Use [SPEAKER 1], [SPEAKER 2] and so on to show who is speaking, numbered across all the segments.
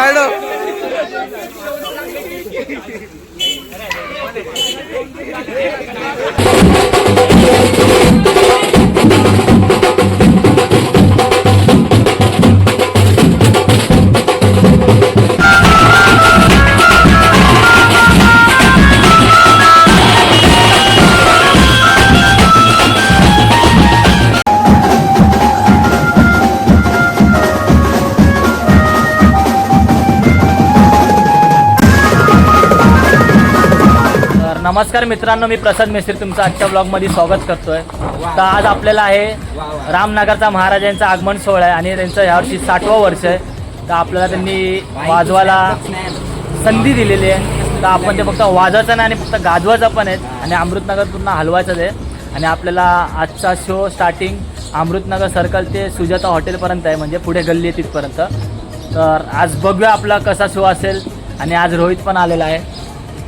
[SPEAKER 1] Side
[SPEAKER 2] तर नमस्कार मित्रांनो मी प्रसाद मिस्त्री तुमचं आजच्या ब्लॉगमध्ये स्वागत करतोय. तर आज आपल्याला आहे रामनगरचा महाराजांचा आगमन सोहळा आहे आणि त्यांचं यावर्षी साठवं वर्ष आहे. तर आपल्याला त्यांनी वाजवायला संधी दिलेली आहे. तर आपण ते फक्त वाजवायचं नाही आणि फक्त गाजवायचं पण आहेत आणि अमृतनगर पूर्ण हलवायचंच आहे. आणि आपल्याला आजचा शो स्टार्टिंग अमृतनगर सर्कल ते सुजाता हॉटेलपर्यंत आहे. म्हणजे पुढे गल्ली आहे तिथपर्यंत. तर आज बघूया आपला कसा शो असेल. आणि आज रोहित पण आलेला आहे.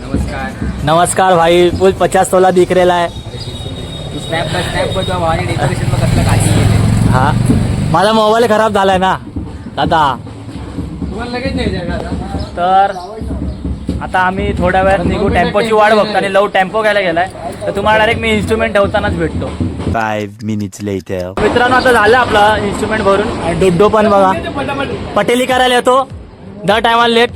[SPEAKER 3] नमस्कार.
[SPEAKER 2] नमस्कार भाई फुल पचास तोला दिख रेला है। हा. माझा मोबाईल खराब झालाय ना. दादा.
[SPEAKER 3] तुम्हाला लगेच नाही
[SPEAKER 2] तर आता आम्ही थोड्या वेळात निघू. टेम्पोची वाट बघतो आणि लव टेम्पो घ्यायला गेलाय. तर तुम्हाला डायरेक्ट मी इन्स्ट्रुमेंट ठेवतानाच भेटतो.
[SPEAKER 1] Five minutes later.
[SPEAKER 2] मित्रांनो आता झालं आपलं इन्स्ट्रुमेंट भरून. आणि डुड्डो पण बघा. पटेली करायला येतो. दर टायमाला लेट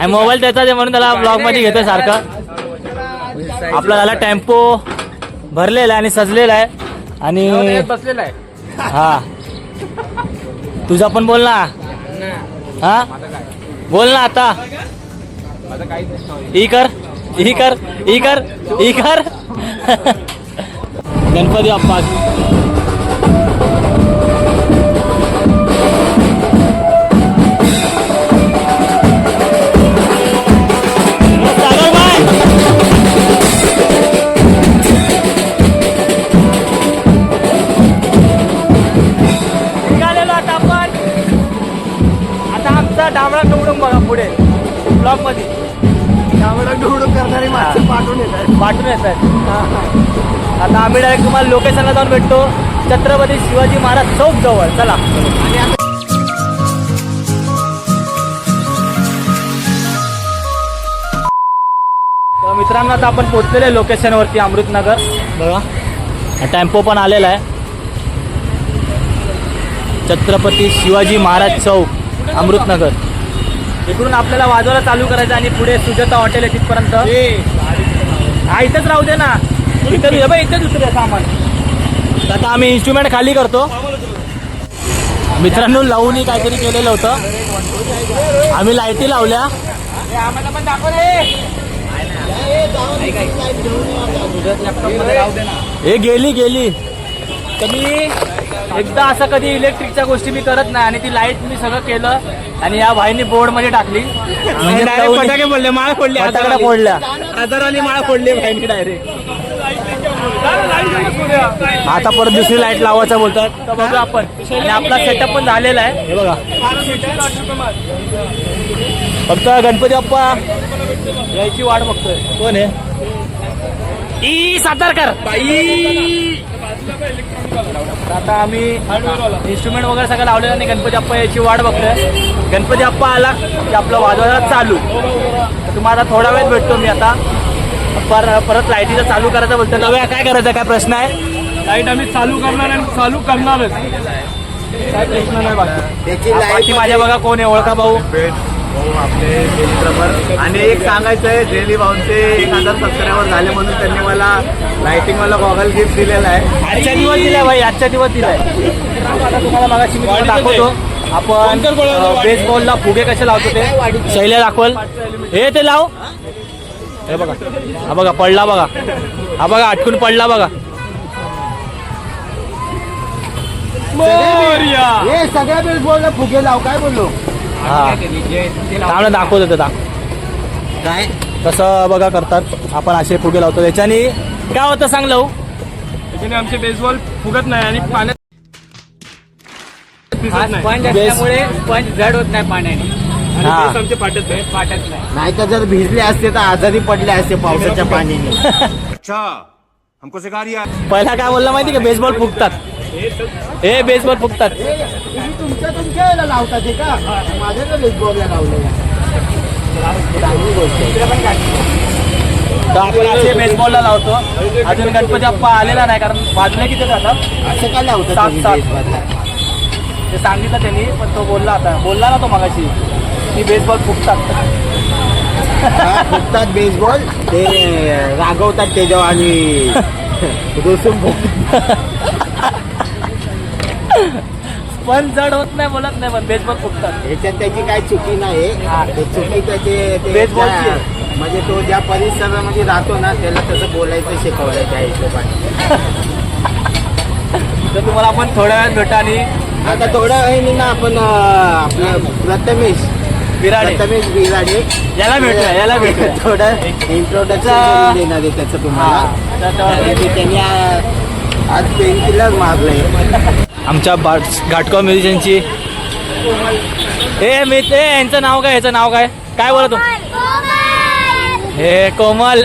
[SPEAKER 2] आणि मोबाईल त्याचा आहे म्हणून त्याला ब्लॉगमध्ये घेतोय सारखं. आपला झाला टेम्पो भरलेला आहे आणि सजलेला आहे. आणि
[SPEAKER 3] बसलेला आहे.
[SPEAKER 2] हा. तुझा पण बोल ना. हा? बोल ना आता. ई कर. ई कर. ई कर. ई कर. गणपती बाप्पा. आता आमचा डांबळा निवडून बघा पुढे. ब्लॉकमध्ये. निवडून करणारी माणसं पाठवून येत आहेत. पाठवून येत आहेत. आता आम्ही डायरेक्ट तुम्हाला लोकेशनला जाऊन भेटतो. छत्रपती शिवाजी महाराज चौक जवळ. चला. तर मित्रांनो आता आपण पोहोचलेलो आहे लोकेशनवरती अमृतनगर. बघा. टेम्पो पण आलेला आहे. छत्रपती शिवाजी महाराज चौक. अमृतनगर. इकडून आपल्याला वाजवायला चालू करायचं आणि पुढे सुजाता हॉटेल आहे तिथपर्यंत. हा इथंच राहू दे ना. इथं बघ इथंच उतरूया सामान. आता आम्ही इन्स्ट्रुमेंट खाली करतो. मित्रांनो लावून काहीतरी केलेलं होतं. आम्ही लाईटी लावल्या.
[SPEAKER 3] आम्हाला पण
[SPEAKER 2] हे गेली गेली. मी एकदा असं कधी इलेक्ट्रिकच्या गोष्टी मी करत नाही आणि ती लाइट मी सगळं केलं आणि या भाईनी बोर्डमध्ये टाकली. म्हणजे
[SPEAKER 3] फटाके फोडले माळ फोडले
[SPEAKER 2] फटाकडे फोडल्या.
[SPEAKER 3] हजाराने माळ फोडले भाईने डायरेक्ट
[SPEAKER 2] आता परत दुसरी लाइट लावायचं बोलतात. तर बघा आपण. आणि आपला सेटअप पण झालेला आहे. हे बघा. फक्त गणपती बाप्पा यायची वाट बघतोय. कोण आहे? ई सातारकर. तर आता आम्ही इन्स्ट्रुमेंट वगैरे सगळं लावलेलं आणि गणपती बाप्पा याची वाट बघतोय. गणपती बाप्पा आला की आपलं वाजवायला चालू. तुम्हाला थोडा वेळ भेटतो मी आता. पर परत लाईटीचं चालू करायचं बोलतो नव्या काय करायचं? काय प्रश्न आहे?
[SPEAKER 3] लाइट आम्ही चालू करणार आणि चालू करणारच. काय प्रश्न नाही बाकी.
[SPEAKER 1] त्याची
[SPEAKER 2] पाठी माझ्या बघा कोण आहे. ओळखा भाऊ.
[SPEAKER 1] आपले मित्रभर आणि एक सांगायचं आहे जेली भाऊंचे एक हजार सबस्क्रायबर झाले म्हणून त्यांनी मला लाइटिंग वाला गॉगल गिफ्ट दिलेला आहे.
[SPEAKER 2] आजच्या दिवस दिलाय भाई आजच्या दिवस दिलाय. आता तुम्हाला मागाशी मी तुम्हाला दाखवतो. आपण बेस बॉलला फुगे कसे लावतो ते? शैल्या दाखवल. हे ते लाव. हे बघा. हा बघा पडला बघा. हा बघा अटकून पडला बघा.
[SPEAKER 1] हे सगळ्या बेसबॉलला फुगे लाव काय बोललो?
[SPEAKER 2] हा. चांगलं दाखवतो ते
[SPEAKER 1] काय?
[SPEAKER 2] तसं बघा करतात. आपण असे फुगे लावतो. त्याच्याने काय होतं सांग लावू
[SPEAKER 3] त्याच्याने आमचे बेसबॉल फुगत नाही आणि पाण्यात भिजत नाही.
[SPEAKER 2] स्पंज असल्यामुळे
[SPEAKER 3] स्पंज जड होत नाही पाण्याने. आणि
[SPEAKER 2] हा.
[SPEAKER 3] बेस आमचे फाटत नाही. फाटत नाही.
[SPEAKER 1] नाही तर जर भिजले असते तर आजारी पडले असते पावसाच्या पाण्याने.
[SPEAKER 4] अच्छा हमको सिखा रिया
[SPEAKER 2] पहिला काय बोलला माहिती का? बेसबॉल फुगतात. हे बेसबॉल फुगतात
[SPEAKER 1] तुमच्या तुमच्या वेळेला लावतात ते का माझ्या बेसबॉलला लावलं चांगली गोष्ट.
[SPEAKER 2] तर आपण असे बेसबॉलला लावतो अजून गणपती बाप्पा आलेला नाही कारण वाजले किती जातात
[SPEAKER 1] असं का लावतात
[SPEAKER 2] सात- सात. ते सांगितलं त्यांनी पण तो बोलला आता बोलला ना तो मगाशी की बेसबॉल फुटतात
[SPEAKER 1] हा, फुटतात बेसबॉल ते रागवतात त्याच्यावर आणि रुसून फुटतात.
[SPEAKER 2] पण जड होत नाही बोलत नाही पण बेसबॉल फुटतात.
[SPEAKER 1] ह्याच्यात त्याची काय चुकी नाही. ते चुकी त्याचे ते
[SPEAKER 2] आहे.
[SPEAKER 1] म्हणजे तो ज्या परिसरामध्ये राहतो ना त्याला तसं बोलायचं शिकवलं त्या हिशोबाने.
[SPEAKER 2] तर तुम्हाला आपण थोड्या वेळात भेटा आणि
[SPEAKER 1] आता थोड्या वेळाने ना आपण अं, आपलं प्रथमेश.
[SPEAKER 2] विराडे
[SPEAKER 1] प्रथमेश बिराडे.
[SPEAKER 2] याला भेटूया याला भेटूया.
[SPEAKER 1] थोडं इंट्रोडक्शन देणार आहे त्याचं
[SPEAKER 2] हा.
[SPEAKER 1] तुम्हाला
[SPEAKER 2] तर
[SPEAKER 1] त्यांनी आ- आज पेन्सिलच मारलंय.
[SPEAKER 2] आमच्या बा घाटगाव म्युझिशियनची. ए मी ते यांचं नाव काय याचं नाव काय? काय बोलतो हे कोमल.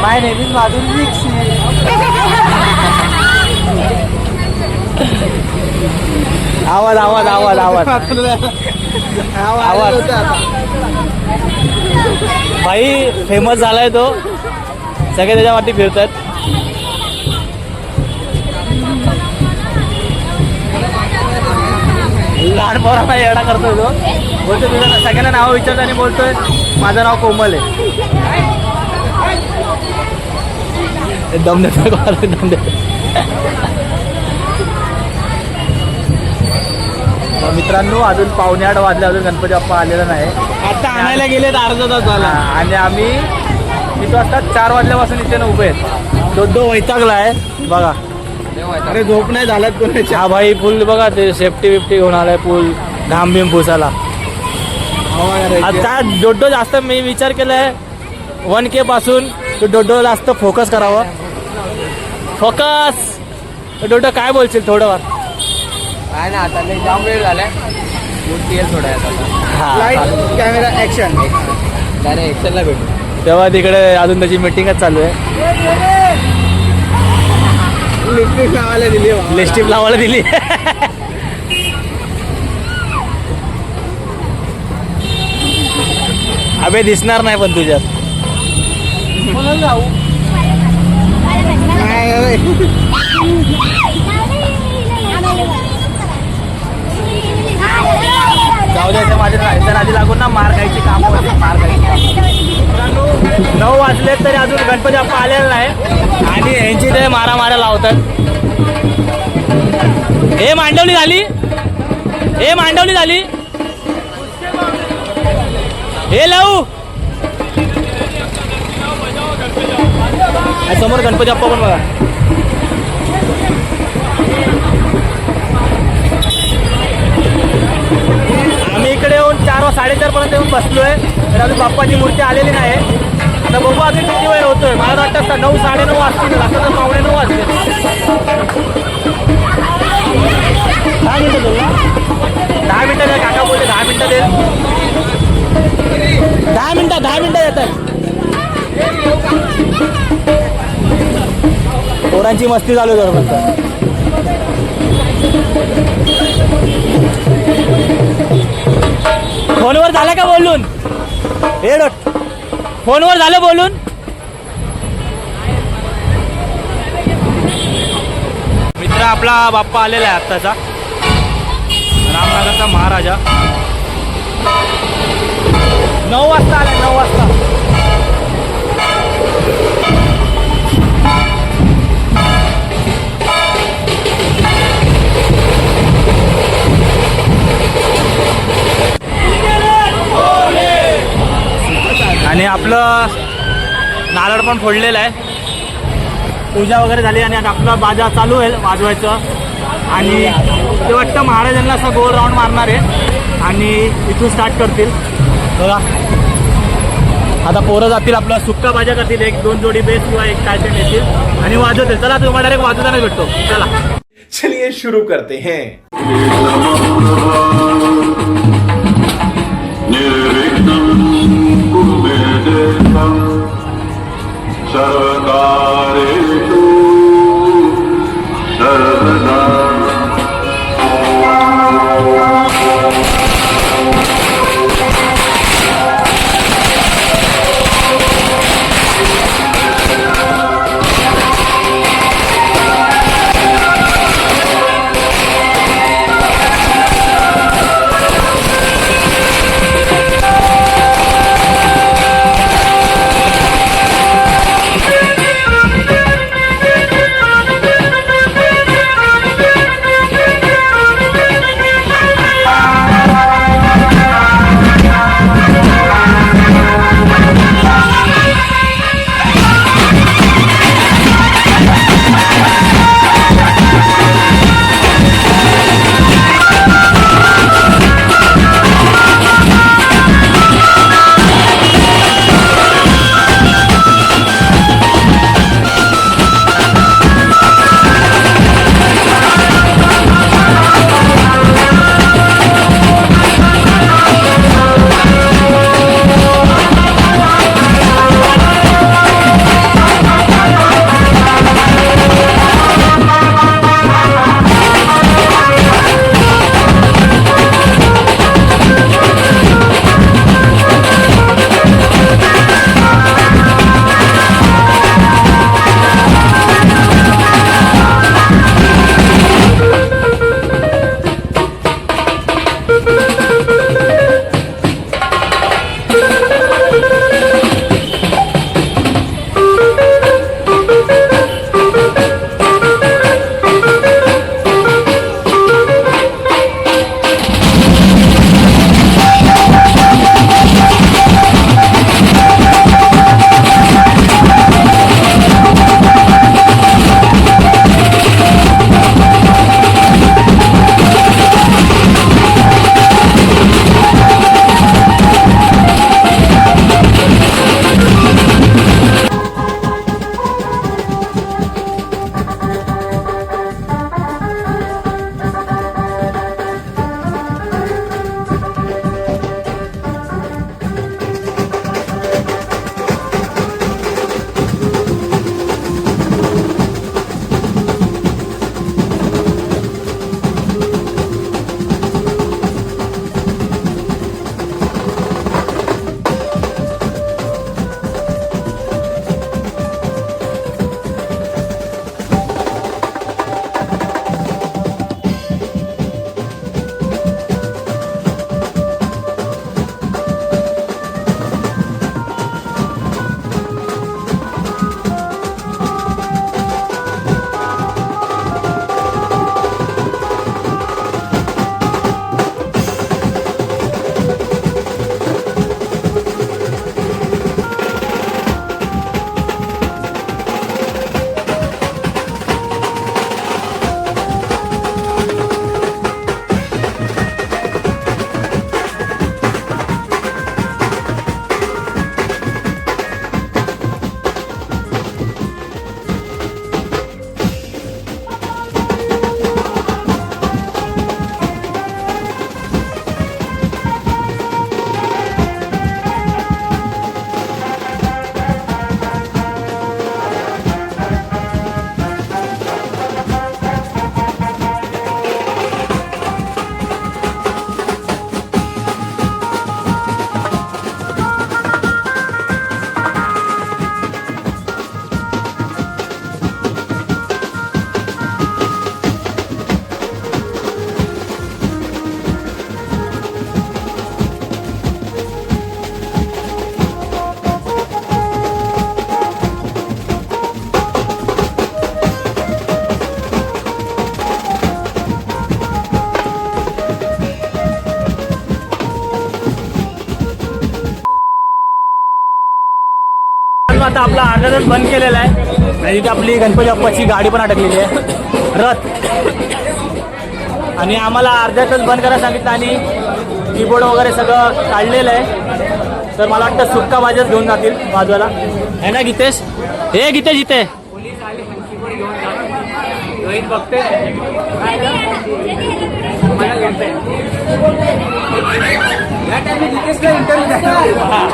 [SPEAKER 2] माय नेम इज आवाज आवाज आवाज आवाज. आवाज. भाई फेमस झालाय तो. सगळे त्याच्या वाटी फिरतात. लहान पोरांना येडा करतोय तो. बोलतो तुझं सगळ्यांना नाव विचारतो आणि बोलतोय माझं नाव कोमल आहे. दम देतो दम देतो मित्रांनो अजून पावणे आठ वाजले अजून गणपती बाप्पा आलेला नाही.
[SPEAKER 1] आता आणायला गेले तर अर्धा तास झाला
[SPEAKER 2] आणि आम्ही किती वाजता? चार वाजल्यापासून इथे उभे आहेत. तो दो वैतागला आहे बघा.
[SPEAKER 1] अरे झोप नाही झालात कोणाची
[SPEAKER 2] हा भाई फुल बघा ते सेफ्टी बिफ्टी घेऊन आलाय फुल. घाम बिम पुसायला आता डोडो जास्त मी विचार केलाय वन के पासून तो डोडो जास्त फोकस करावं. फोकस डोडो काय बोलशील थोडं
[SPEAKER 1] काय ना आता लय जाम वेळ झालाय. मूर्ती येईल थोड्या
[SPEAKER 2] हा,
[SPEAKER 1] लाइट कॅमेरा ऍक्शन डायरेक्ट ऍक्शनला भेटू.
[SPEAKER 2] तेव्हा तिकडे अजून त्याची मिटिंगच चालू आहे.
[SPEAKER 1] लिपस्टिक लावायला दिली.
[SPEAKER 2] लिस्टिप लावायला दिली. अबे दिसणार नाही पण तुझ्यात. जाऊ? द्यायचं माझ्या राहायचं आधी लागून ना मार खायची काम होते मार खायची नऊ वाजले तरी अजून गणपती बाप्पा आलेला नाही. आणि यांची ते मारा मारा लावतात. हे मांडवली झाली? हे मांडवली झाली? हे लावू समोर गणपती बाप्पा पण बघा. येऊन बसलो आहे तर अजून बाप्पाची मूर्ती आलेली नाही. आता बघू अजून किती वेळ होतोय. मला वाटतं असं नऊ साडेनऊ वाजतील. आता तर पावणे नऊ वाजले दहा मिनटं देऊ दहा मिनटं द्या काका बोलते दहा मिनटं दे दहा मिनटं दहा मिनटं येतात पोरांची मस्ती चालू आहे फक्त फोनवर झालं का बोलून? हे डोट फोनवर झालं बोलून? मित्र आपला बाप्पा आलेला आहे आत्ताचा. रामनगरचा महाराजा. आपलं नारळ पण फोडलेलं आहे. पूजा वगैरे झाली आणि आता आपला बाजा चालू आहे वाजवायचं. आणि ते वाटतं महाराजांना असा गोल राऊंड मारणार आहे. आणि इथून स्टार्ट करतील. बघा. आता पोरं जातील आपला सुक्का बाजा करतील एक दोन जोडी बेस किंवा एक काय ते नेतील. आणि वाजवतील. चला तुम्हाला डायरेक्ट वाजवताना भेटतो. चला.
[SPEAKER 5] चलिए शुरू करते हैं.
[SPEAKER 2] आता आपला अर्धा तास बंद केलेला आहे. इथे आपली गणपती बाप्पाची गाडी पण अडकलेली आहे. रथ. आणि आम्हाला अर्धा तास बंद करायला सांगितलं आणि कीबोर्ड वगैरे सगळं काढलेलं आहे. तर मला वाटतं सुक्का बाजूच घेऊन जातील बाजूला. आहे ना गीतेश? हे गीतेश इथे. बघते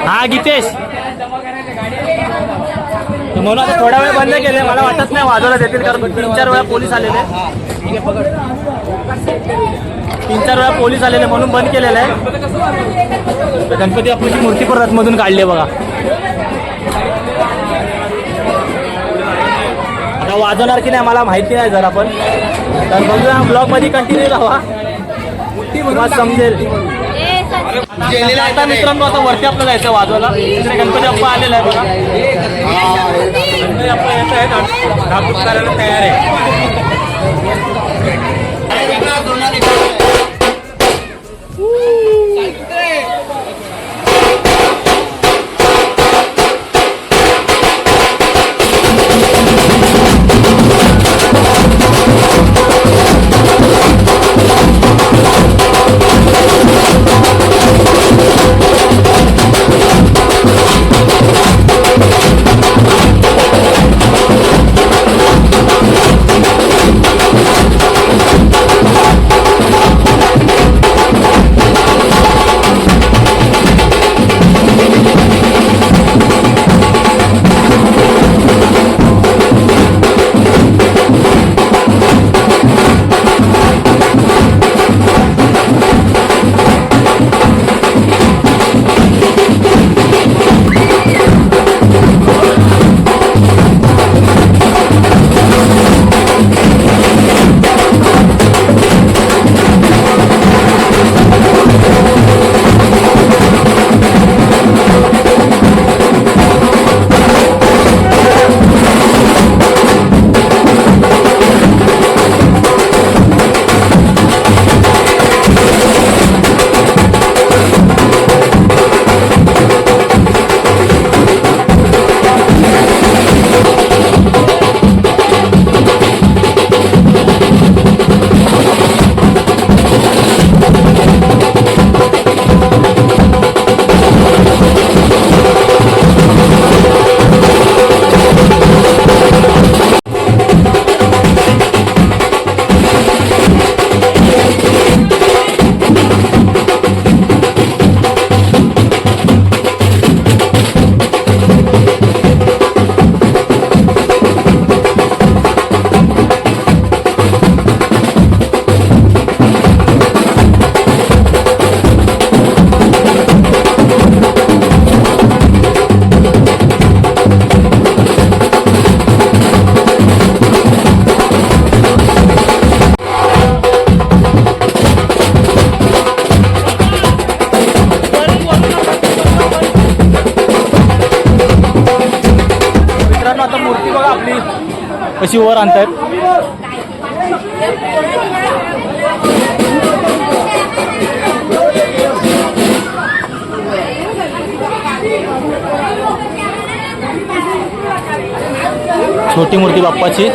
[SPEAKER 2] हा गीतेश. म्हणून आता थोडा वेळ बंद केले मला वाटत नाही वाजवला देतील कारण तीन चार वेळा पोलीस आलेले. तीन चार वेळा पोलीस आलेले म्हणून बंद केलेलं आहे. तर गणपती बाप्पाची मूर्ती पण रथमधून काढली बघा. आता वाजवणार की नाही मला माहिती नाही जरा पण. तर बघूया ब्लॉगमध्ये कंटिन्यू राहा समजेल. तुम्हाला समजेल आता मित्रांनो आता वरती आपलं जायचं वाजवायला. तिकडे गणपती अप्पा आलेला आहे बघा. गणपती अप्पा येत आहेत तयार आहे. कशी वर आणतात छोटी मूर्ती बाप्पाची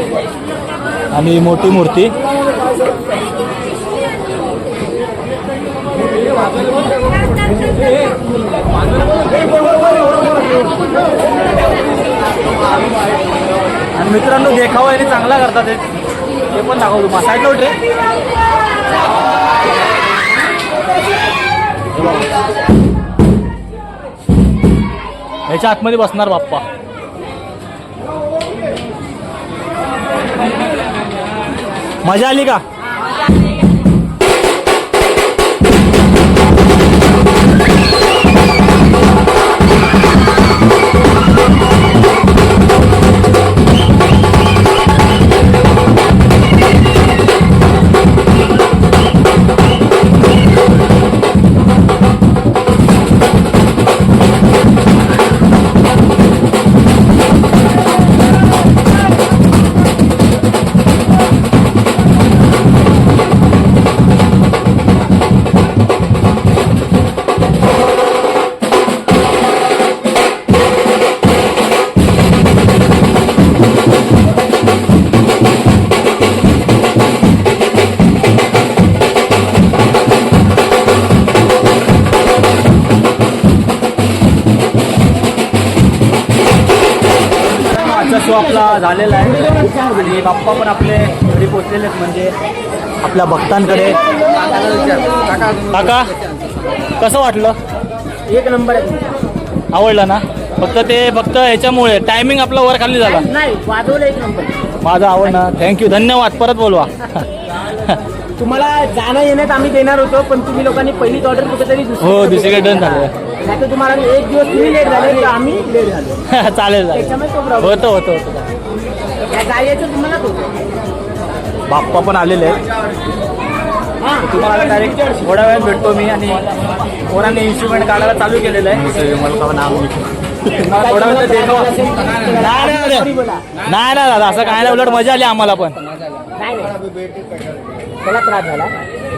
[SPEAKER 2] आणि मोठी मूर्ती. मित्रांनो देखावा याने चांगला करतात ते ते पण दाखवतो तुम्हाला. साईड नोट रे. ह्याच्या आतमध्ये बसणार बाप्पा. मजा आली का? झालेला आहे. आणि बाप्पा पण आपले घरी पोचलेले आहेत म्हणजे आपल्या भक्तांकडे. काका कसं वाटलं?
[SPEAKER 6] एक नंबर आहे
[SPEAKER 2] आवडलं ना? फक्त ते फक्त ह्याच्यामुळे टायमिंग आपला वर खाली झाला.
[SPEAKER 6] नाही वाजवलं एक नंबर.
[SPEAKER 2] माझं आवडलं थँक्यू धन्यवाद. परत बोलवा.
[SPEAKER 6] तुम्हाला जाणं येण्यात आम्ही देणार होतो पण तुम्ही लोकांनी पहिलीच ऑर्डर कुठेतरी
[SPEAKER 2] हो, दुसरीकडे done झालं.
[SPEAKER 6] तुम्हाला एक दिवस तुम्ही लेट झाले आम्ही लेट झालो.
[SPEAKER 2] चालेल चालेल. होतं होतं होतं. बाप्पा पण आलेले आहेत.
[SPEAKER 6] हां.
[SPEAKER 2] तुम्हाला डायरेक्ट थोड्या वेळात भेटतो मी आणि कोणाने इन्स्ट्रुमेंट काढायला चालू केलेलं आहे. मला थोडा वेळ देखावा नाही नाही, दादा असं काय नाही उलट मजा आली आम्हाला पण.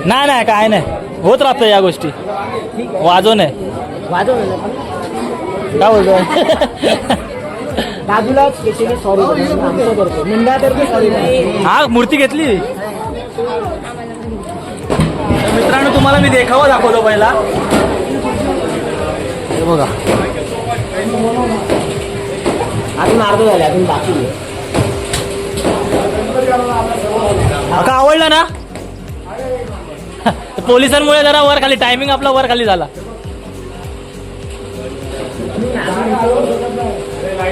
[SPEAKER 6] नाही नाही.
[SPEAKER 2] काय नाही. होत राहतं या गोष्टी.
[SPEAKER 6] ठीक आहे.
[SPEAKER 2] काय बोलतोय?
[SPEAKER 6] स्पेशली सॉरी मिंडातर्फे सॉरी
[SPEAKER 2] हा मूर्ती घेतली. तर मित्रांनो तुम्हाला मी देखावा दाखवतो पहिला. हे बघा.
[SPEAKER 6] अजून अर्ध झाले अजून बाकी आहे.
[SPEAKER 2] का आवडला ना? पोलिसांमुळे जरा वर खाली टायमिंग आपला वर खाली झाला.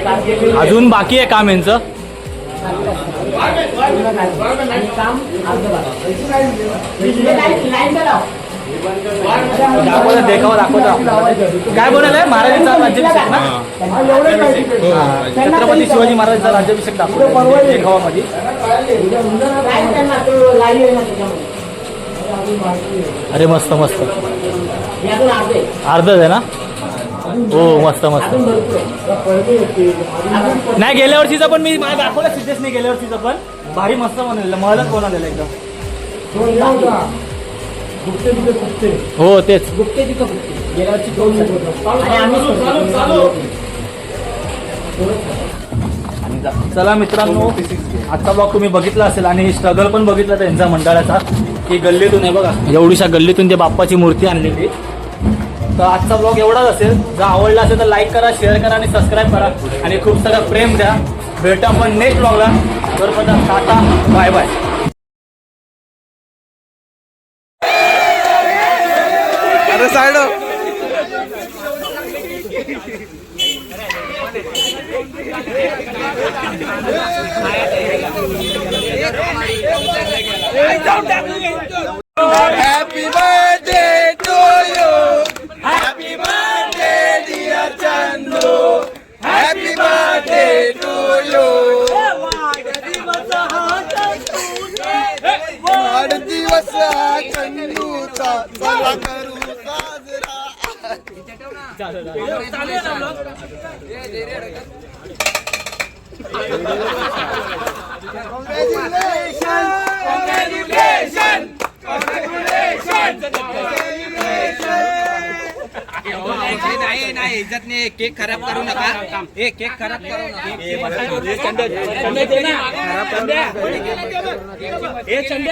[SPEAKER 2] अजून बाकी आहे काम यांचं? दाखवतो देखावा दाखवतो. काय बोलायला महाराजांचा राज्याभिषेक ना? छत्रपती शिवाजी महाराजांचा राज्याभिषेक दाखवतो देखावामध्ये. अरे मस्त मस्त. अर्धच आहे ना? हो मस्त मस्त. नाही गेल्या वर्षीचं पण मी मला दाखवलं सिद्धेश नाही गेल्या वर्षीचं पण. भारी मस्त बनवलेलं महलच बनवलेलं एकदम. हो तेच.
[SPEAKER 6] गुप्ते गेल्या वर्षी. आणि आम्ही
[SPEAKER 2] चला मित्रांनो आजचा ब्लॉग तुम्ही बघितला असेल आणि स्ट्रगल पण बघितला त्यांचा मंडळाचा की गल्लीतून आहे बघा एवढीशा गल्लीतून ते बाप्पाची मूर्ती आणलेली तर आजचा ब्लॉग एवढाच असेल. जर आवडला असेल तर लाईक करा शेअर करा आणि सबस्क्राईब करा. आणि खूप सारं प्रेम द्या. भेटा आपण नेक्स्ट ब्लॉगला तर पण टाटा बाय बाय
[SPEAKER 1] साइड वाढदिवस हा चंदूचा चला करू साजरा.
[SPEAKER 7] नाही नाही इज्जत नाही. केक खराब करू नका. ए केक खराब करू नका.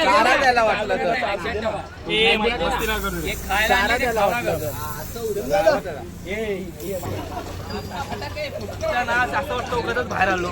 [SPEAKER 1] चारा द्यायला वाटलं तर.
[SPEAKER 7] चारा द्यायला वाटलं.
[SPEAKER 2] बाहेर आलो.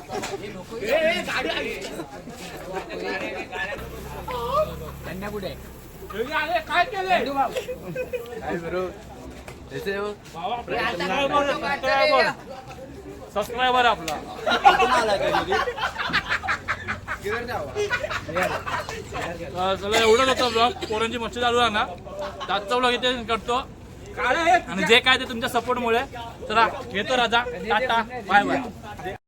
[SPEAKER 7] जेली
[SPEAKER 3] सबस्क्रायबर आपला चला एवढंच होतं ब्लॉग पोरांची मच्छी चालू राहणार आजचा ब्लॉग इथे करतो आणि जे काय ते तुमच्या सपोर्टमुळे चला घेतो राजा टाटा बाय बाय